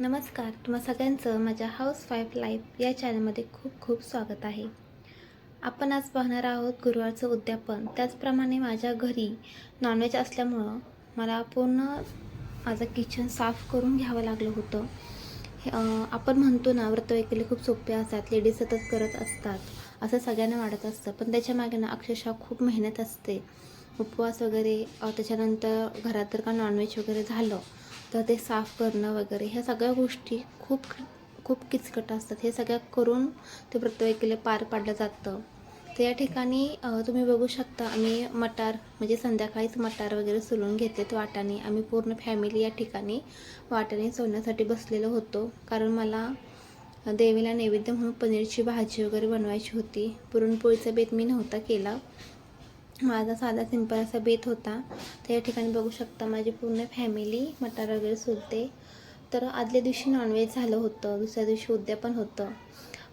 नमस्कार तुम्हा सगळ्यांचं माझ्या हाऊस वाईफ लाईफ या चॅनलमध्ये खूप खूप स्वागत आहे. आपण आज पाहणार आहोत गुरुवारचं उद्यापन. त्याचप्रमाणे माझ्या घरी नॉनव्हेज असल्यामुळं मला पूर्ण माझं किचन साफ करून घ्यावं लागलं होतं. आपण म्हणतो ना व्रतवैकल्य खूप सोपे असतात लेडीज सतत करत असतात असं सगळ्यांना वाटत असतं. पण त्याच्यामागे ना अक्षरशः खूप मेहनत असते. उपवास वगैरे त्याच्यानंतर घरात जर का नॉनव्हेज वगैरे झालं तर ते साफ करणं वगैरे ह्या सगळ्या गोष्टी खूप खूप किचकट असतात. हे सगळ्या करून ते व्रतवैकल्य पार पाडलं जातं. तर या ठिकाणी तुम्ही बघू शकता आम्ही मटार म्हणजे संध्याकाळीच मटार वगैरे सोलून घेतलेत वाटाने. आम्ही पूर्ण फॅमिली या ठिकाणी वाटाने सोलण्यासाठी बसलेलो होतो. कारण मला देवीला नैवेद्य म्हणून पनीरची भाजी वगैरे बनवायची होती. पुरणपोळीचा बेत मी नव्हता केला. माझा साधा सिंपल असा बेत होता. तर या ठिकाणी बघू शकता माझी पूर्ण फॅमिली मटार वगैरे सोलते तर आदल्या दिवशी नॉनव्हेज झालं होतं. दुसऱ्या दिवशी उद्या पण होतं.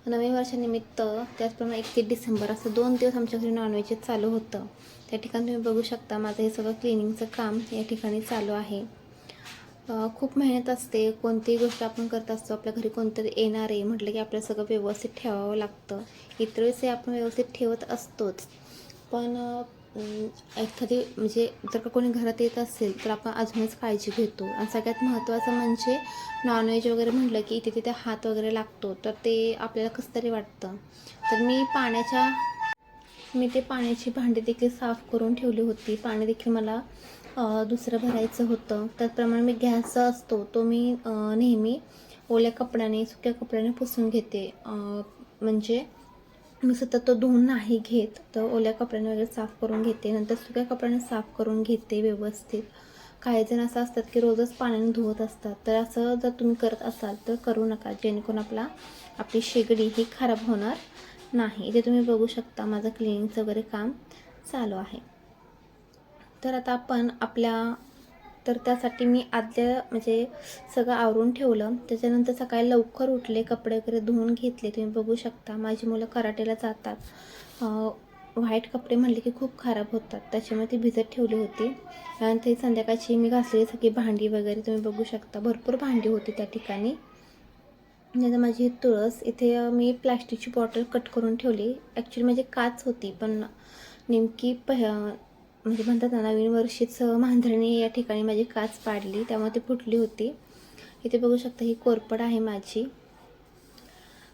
नवीन वर्षानिमित्त त्याचप्रमाणे एकतीस डिसेंबर असं दोन दिवस आमच्या घरी नॉनव्हेजच चालू होतं. त्या ठिकाणी तुम्ही बघू शकता माझं हे सगळं क्लिनिंगचं काम या ठिकाणी चालू आहे. खूप मेहनत असते. कोणतीही गोष्ट आपण करत असतो आपल्या घरी कोणतरी येणार आहे म्हटलं की आपल्याला सगळं व्यवस्थित ठेवावं लागतं. इतर वेळेस हे आपण व्यवस्थित ठेवत असतोच. पण एखादी म्हणजे जर का कोणी घरात येत असेल तर आपण अजूनच काळजी घेतो. आणि सगळ्यात महत्त्वाचं म्हणजे नॉनव्हेज वगैरे म्हटलं की इथे तिथे हात वगैरे लागतो तर ते आपल्याला कसं तरी वाटतं. तर मी पाण्याच्या मी ते पाण्याची भांडी देखील साफ करून ठेवली होती. पाणी देखील मला दुसरं भरायचं होतं. त्याचप्रमाणे मी गॅस असतो तो मी नेहमी ओल्या कपड्याने सुक्या कपड्याने पुसून घेते. म्हणजे मी सतत तो धुवून नाही घेत तर ओल्या कपड्याने वगैरे साफ करून घेते. नंतर सुक्या कपड्याने साफ करून घेते व्यवस्थित. काही जण असं असतात की रोजच पाण्याने धुवत असतात. तर असं जर तुम्ही करत असाल तर करू नका जेणेकरून आपला आपली शेगडी ही खराब होणार नाही. इथे तुम्ही बघू शकता माझं क्लिनिंगचं वगैरे काम चालू आहे. तर आता आपण आपल्या तर त्यासाठी मी आदल्या म्हणजे सगळं आवरून ठेवलं. त्याच्यानंतर सकाळी लवकर उठले कपडे वगैरे धुवून घेतले. तुम्ही बघू शकता माझी मुलं कराटेला जातात. व्हाईट कपडे म्हणले की खूप खराब होतात. त्याच्यामुळे ती भिजत ठेवली होती. आणि ते संध्याकाळची मी घासलेली सगळी भांडी वगैरे तुम्ही बघू शकता. भरपूर भांडी होती त्या ठिकाणी. नंतर माझी तुळस इथे मी प्लॅस्टिकची बॉटल कट करून ठेवली. ॲक्च्युली माझी काच होती पण नेमकी पह म्हणजे म्हणतात ना नवीन वर्षीच मांजरणी या ठिकाणी माझी काच पाडली त्यामुळे ती फुटली होती. इथे बघू शकता ही कोरपड आहे माझी.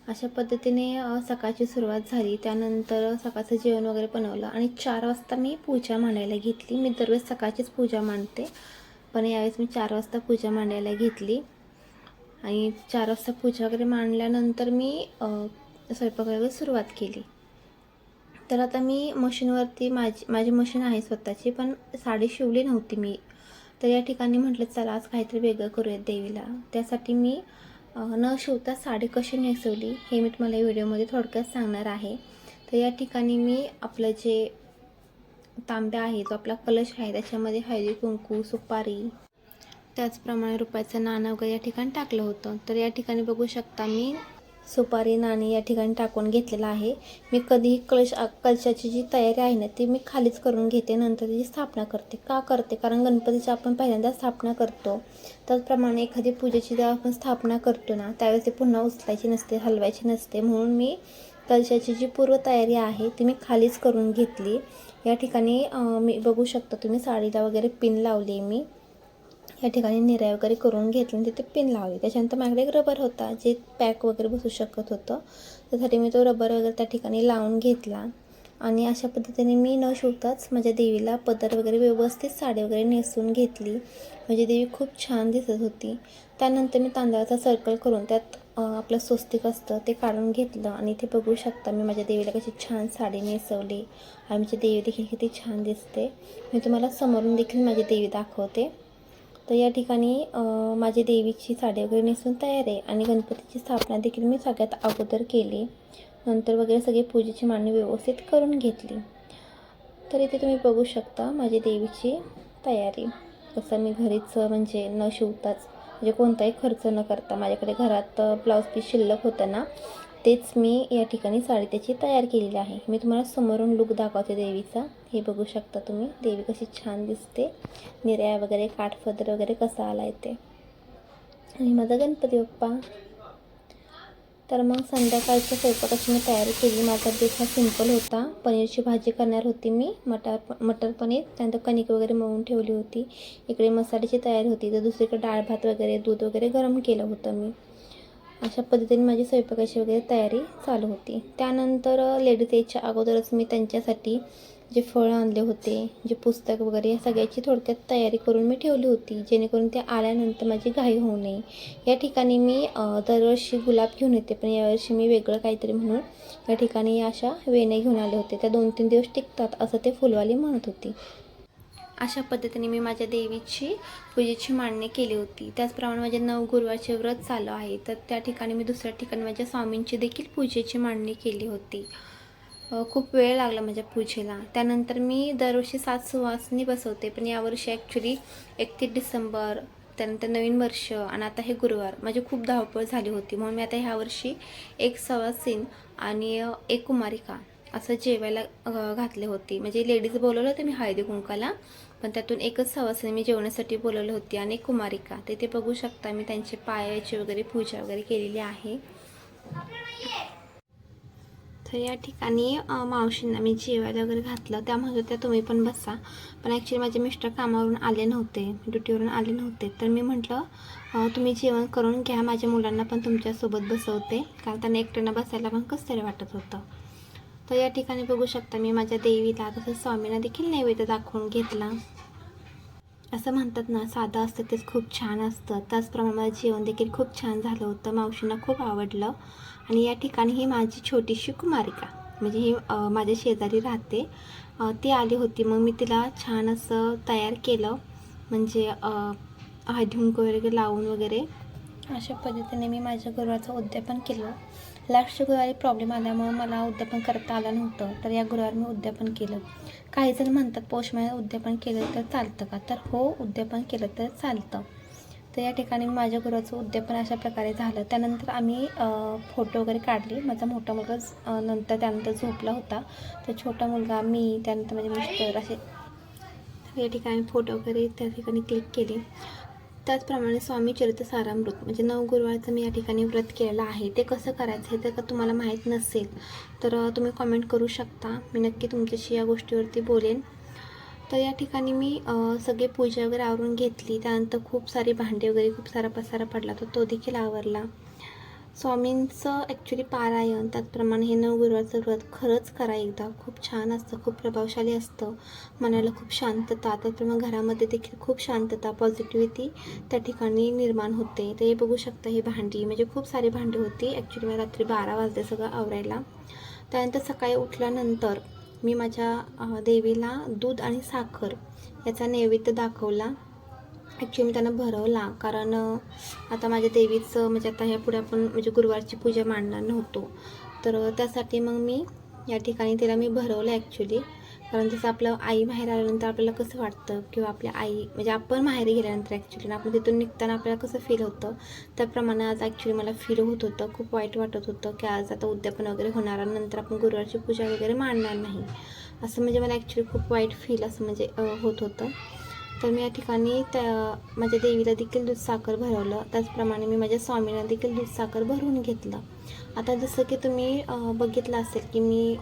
अशा पद्धतीने सकाळची सुरुवात झाली. त्यानंतर सकाळचं जेवण वगैरे बनवलं आणि चार वाजता मी पूजा मांडायला घेतली. मी दरवेळेस सकाळचीच पूजा मांडते पण यावेळेस मी चार वाजता पूजा मांडायला घेतली. आणि चार वाजता पूजा वगैरे मांडल्यानंतर मी स्वयंपाक वगैरे सुरुवात केली. तर आता मी मशीनवरती माझी माझी मशीन आहे स्वतःची पण साडी शिवली नव्हती मी. तर या ठिकाणी म्हटलं चला आज काहीतरी वेगळं करूयात देवीला. त्यासाठी मी न शिवता साडी कशी नेसवली हे मी तुम्हाला या व्हिडिओमध्ये थोडक्यात सांगणार आहे. तर या ठिकाणी मी आपलं जे तांब्या आहे जो आपला कलश आहे त्याच्यामध्ये हळदी कुंकू सुपारी त्याचप्रमाणे रुपयाचं नाणं वगैरे या ठिकाणी टाकलं होतं. तर या ठिकाणी बघू शकता मी सुपारी नाणी या ठिकाणी टाकून घेतलेलं आहे. मी कधीही कलश कलशाची जी तयारी आहे ना ती मी खालीच करून घेते. नंतर त्याची स्थापना करते. का करते? कारण गणपतीची आपण पहिल्यांदा स्थापना करतो. त्याचप्रमाणे एखादी पूजेची जेव्हा आपण स्थापना करतो ना त्यावेळेस ती पुन्हा उचलायची नसते हलवायची नसते. म्हणून मी कलशाची जी पूर्वतयारी आहे ती मी खालीच करून घेतली. या ठिकाणी मी बघू शकता तुम्ही साडीला वगैरे पिन लावली मी. या ठिकाणी निर्या वगैरे करून घेतली आणि तिथे पिन लावली. त्याच्यानंतर माझ्याकडे एक रबर होता जे पॅक वगैरे बसू शकत होतं. त्यासाठी मी तो रबर वगैरे त्या ठिकाणी लावून घेतला. आणि अशा पद्धतीने मी न शिवताच माझ्या देवीला पदर वगैरे व्यवस्थित साडी वगैरे नेसून घेतली. माझी देवी खूप छान दिसत होती. त्यानंतर मी तांदळाचा सर्कल करून त्यात आपलं स्वस्तिक असतं ते काढून घेतलं. आणि इथे बघू शकता मी माझ्या देवीला कशी छान साडी नेसवली. आणि माझी देवी देखील किती छान दिसते. मी तुम्हाला समोरून देखील माझी देवी दाखवते. तर या ठिकाणी माझी देवीची साडी वगैरे नेसून तयार आहे आणि गणपतीची स्थापना देखील मी सगळ्यात अगोदर केली. नंतर वगैरे सगळी पूजेची मांडणी व्यवस्थित करून घेतली. तर इथे तुम्ही बघू शकता माझी देवीची तयारी. कसं मी घरीच म्हणजे न शिवताच म्हणजे कोणताही खर्च न करता माझ्याकडे घरात ब्लाऊज पीस शिल्लक होतं ना तेच मी या ठिकाणी साडी त्याची तयार केलेली आहे. मी तुम्हाला समोरून लुक दाखवते देवीचा. हे बघू शकता तुम्ही. देवी कशी छान दिसते. निर्या वगैरे काठपदर वगैरे कसा आला आहे ते. आणि माझा गणपती बाप्पा. तर मग संध्याकाळच्या स्वयंपाकाची मी तयारी केली. माझा बेत हा सिंपल होता. पनीरची भाजी करणार होती मी. मटार मटर पनीर त्यानंतर कणिक वगैरे मळून ठेवली होती. इकडे मसाल्याची तयारी होती. तर दुसरीकडे डाळ भात वगैरे दूध वगैरे गरम केलं होतं मी. अशा पद्धतीने माझी स्वयंपाकाची वगैरे तयारी चालू होती. त्यानंतर लेडीज याच्या अगोदरच मी त्यांच्यासाठी जे फळं आणले होते जे पुस्तक वगैरे या सगळ्याची थोडक्यात तयारी करून मी ठेवली होती. जेणेकरून ते आल्यानंतर माझी घाई होऊ नये. या ठिकाणी मी दरवर्षी गुलाब घेऊन येते पण यावर्षी मी वेगळं काहीतरी म्हणून या ठिकाणी अशा वेण्या घेऊन आले होते. त्या दोन तीन दिवस टिकतात असं ते फुलवाली म्हणत होती. अशा पद्धतीने मी माझ्या देवीची पूजेची मांडणी केली होती. त्याचप्रमाणे माझे नऊ गुरुवारचे व्रत चालू आहे. तर त्या ठिकाणी मी दुसऱ्या ठिकाणी माझ्या स्वामींची देखील पूजेची मांडणी केली होती. खूप वेळ लागला माझ्या पूजेला. त्यानंतर मी दरवर्षी सात सुवासनी बसवते. पण यावर्षी ॲक्च्युली एकतीस डिसेंबर त्यानंतर नवीन वर्ष आणि आता हे गुरुवार माझी खूप धावपळ झाली होती. म्हणून मी आता ह्या वर्षी एक सवासीन आणि एक कुमारिका असं जेवायला घातले होते. म्हणजे लेडीज बोलवलं होते मी हळदी कुंकाला पण त्यातून एकच सवासने मी जेवणासाठी बोलवली होती आणि एक कुमारिका. ते ते बघू शकता मी त्यांचे पायाची वगैरे पूजा वगैरे केलेली आहे. तर या ठिकाणी मावशींना मी जेवायला वगैरे घातलं. त्यामध्ये त्या तुम्ही पण बसा. पण ॲक्च्युली माझे मिस्टर कामावरून आले नव्हते. ड्युटीवरून आले नव्हते. तर मी म्हटलं तुम्ही जेवण करून घ्या. माझ्या मुलांना पण तुमच्यासोबत बसवते. कारण त्यांना एकट्यानं बसायला पण कसं तरी वाटत होतं. तर या ठिकाणी बघू शकता मी माझ्या देवीला तसंच स्वामींना देखील नैवेद्य दाखवून घेतला. असं म्हणतात ना साधं असतं तेच खूप छान असतं. त्याचप्रमाणे माझं जेवण देखील खूप छान झालं होतं. मावशींना खूप आवडलं. आणि या ठिकाणी ही माझी छोटीशी कुमारिका म्हणजे ही माझ्या शेजारी राहते. ती आली होती. मग मी तिला छान असं तयार केलं. म्हणजे हळदी वगैरे लावून वगैरे. अशा पद्धतीने मी माझ्या गुरुवारचं उद्यापन केलं. लास्ट गुरुवारी प्रॉब्लेम आल्यामुळं मला उद्यापन करता आलं नव्हतं. तर या गुरुवार मी उद्यापन केलं. काही जण म्हणतात पौष महिन्यात उद्यापन केलं तर चालतं का? तर हो उद्यापन केलं तर चालतं. तर या ठिकाणी माझ्या गुरुवाचं उद्यापन अशा प्रकारे झालं. त्यानंतर आम्ही फोटो वगैरे काढले. माझा मोठा मुलगा नंतर त्यानंतर झोपला होता. तर छोटा मुलगा मी त्यानंतर माझे मिस्टर असे या ठिकाणी फोटो वगैरे त्या ठिकाणी क्लिक केले. त्याचप्रमाणे स्वामी चरित्र सारामृत म्हणजे नऊ गुरुवारचं मी या ठिकाणी व्रत केलेलं आहे. ते कसं करायचं हे जर का तुम्हाला माहीत नसेल तर तुम्ही कमेंट करू शकता. मी नक्की तुमच्याशी या गोष्टीवरती बोलेन. तर या ठिकाणी मी सगळे पूजा वगैरे आवरून घेतली. त्यानंतर खूप सारी भांडे वगैरे खूप सारा पसारा पडला तर तो देखील आवरला. स्वामींचं ॲक्च्युली पारायण त्याचप्रमाणे हे नऊ गुरुवारचं व्रत खरंच करा एकदा. खूप छान असतं खूप प्रभावशाली असतं. मनाला खूप शांतता त्याचप्रमाणे घरामध्ये देखील खूप शांतता पॉझिटिव्हिटी त्या ठिकाणी निर्माण होते. तर हे बघू शकता ही भांडी. म्हणजे खूप सारी भांडी होती. ॲक्च्युली मला रात्री बारा वाजले सगळं आवरायला. त्यानंतर सकाळी उठल्यानंतर मी माझ्या देवीला दूध आणि साखर याचा नैवेद्य दाखवला. ॲक्च्युली मी त्यांना भरवला. कारण आता माझ्या देवीचं म्हणजे आता ह्या पुढे आपण म्हणजे गुरुवारची पूजा मांडणार नव्हतो. तर त्यासाठी मग मी या ठिकाणी तिला मी भरवलं ॲक्च्युली कारण जसं आपलं आई बाहेर आल्यानंतर आपल्याला कसं वाटतं? किंवा आपल्या आई म्हणजे आपण माहेरी गेल्यानंतर ॲक्च्युली आपण तिथून निघताना आपल्याला कसं फील होतं? त्याप्रमाणे आज ॲक्च्युली मला फील होत होतं. खूप वाईट वाटत होतं की आज आता उद्यापन वगैरे होणार नंतर आपण गुरुवारची पूजा वगैरे मांडणार नाही. असं म्हणजे मला ॲक्च्युली खूप वाईट फील असं म्हणजे होत होतं. तर मी या ठिकाणी त्या माझ्या देवीला देखील दूध साखर भरवलं. त्याचप्रमाणे मी माझ्या स्वामींना देखील दूध साखर भरवून घेतलं. आता जसं की तुम्ही बघितलं असेल की मी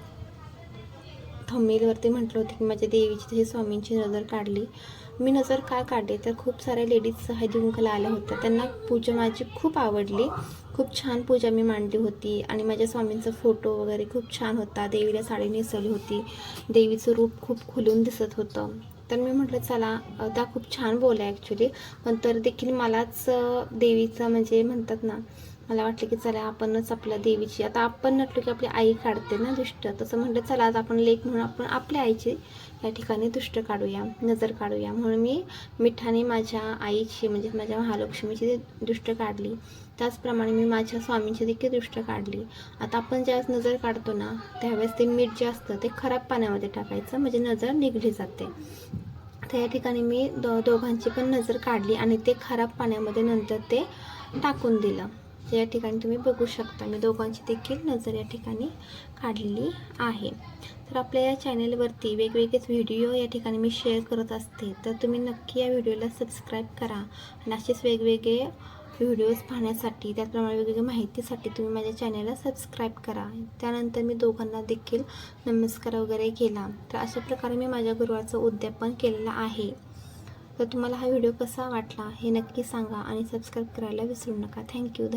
थंबेलवरती म्हटलं होतं की माझ्या देवीची तशी स्वामींची नजर काढली. मी नजर का काढली? तर खूप साऱ्या लेडीज हळदी आल्या होत्या त्यांना पूजा माझी खूप आवडली. खूप छान पूजा मी मांडली होती. आणि माझ्या स्वामींचा फोटो वगैरे खूप छान होता. देवीला साडी नेसवली होती. देवीचं रूप खूप खुलून दिसत होतं. तर मी म्हटलं चला त्या खूप छान बोलल्या ॲक्च्युली पण तर देखील मलाच देवीचं म्हणजे म्हणतात ना मला वाटलं की चला आपणच आपल्या देवीची आता आपण म्हटलं की आपली आई काढते ना दुष्ट. तसं म्हटलं चला आज आपण लेख म्हणून आपण आपल्या आईची या ठिकाणी दुष्ट काढूया नजर काढूया. म्हणून मी मिठाने माझ्या आईची म्हणजे माझ्या महालक्ष्मीची दुष्ट दृष्ट काढली. त्याचप्रमाणे मी माझ्या स्वामींची देखील दृष्ट काढली. आता आपण ज्यावेळेस नजर काढतो ना त्यावेळेस ते मीठ जे असतं ते खराब पाण्यामध्ये टाकायचं म्हणजे नजर निघली जाते. तर या ठिकाणी मी दो दोघांची पण नजर काढली आणि ते खराब पाण्यामध्ये नंतर ते टाकून दिलं. या ठिकाणी तुम्ही बघू शकता मी दोघांची देखील नजर या ठिकाणी काढलेली आहे. तर आपल्या या चॅनेलवरती वेगवेगळेच व्हिडिओ या ठिकाणी मी शेअर करत असते तर तुम्ही नक्की या व्हिडिओला सबस्क्राईब करा. आणि असेच वेगवेगळे व्हिडिओज पाहण्यासाठी त्याचप्रमाणे वेगवेगळ्या माहितीसाठी तुम्ही माझ्या चॅनलला सबस्क्राईब करा. त्यानंतर मी दोघांना देखील नमस्कार वगैरे केला. तर अशा प्रकारे मी माझ्या गुरुवारचं उद्यापन केलेलं आहे. तर तुम्हाला हा व्हिडिओ कसा वाटला हे नक्की सांगा आणि सबस्क्राईब करायला विसरू नका. थँक्यू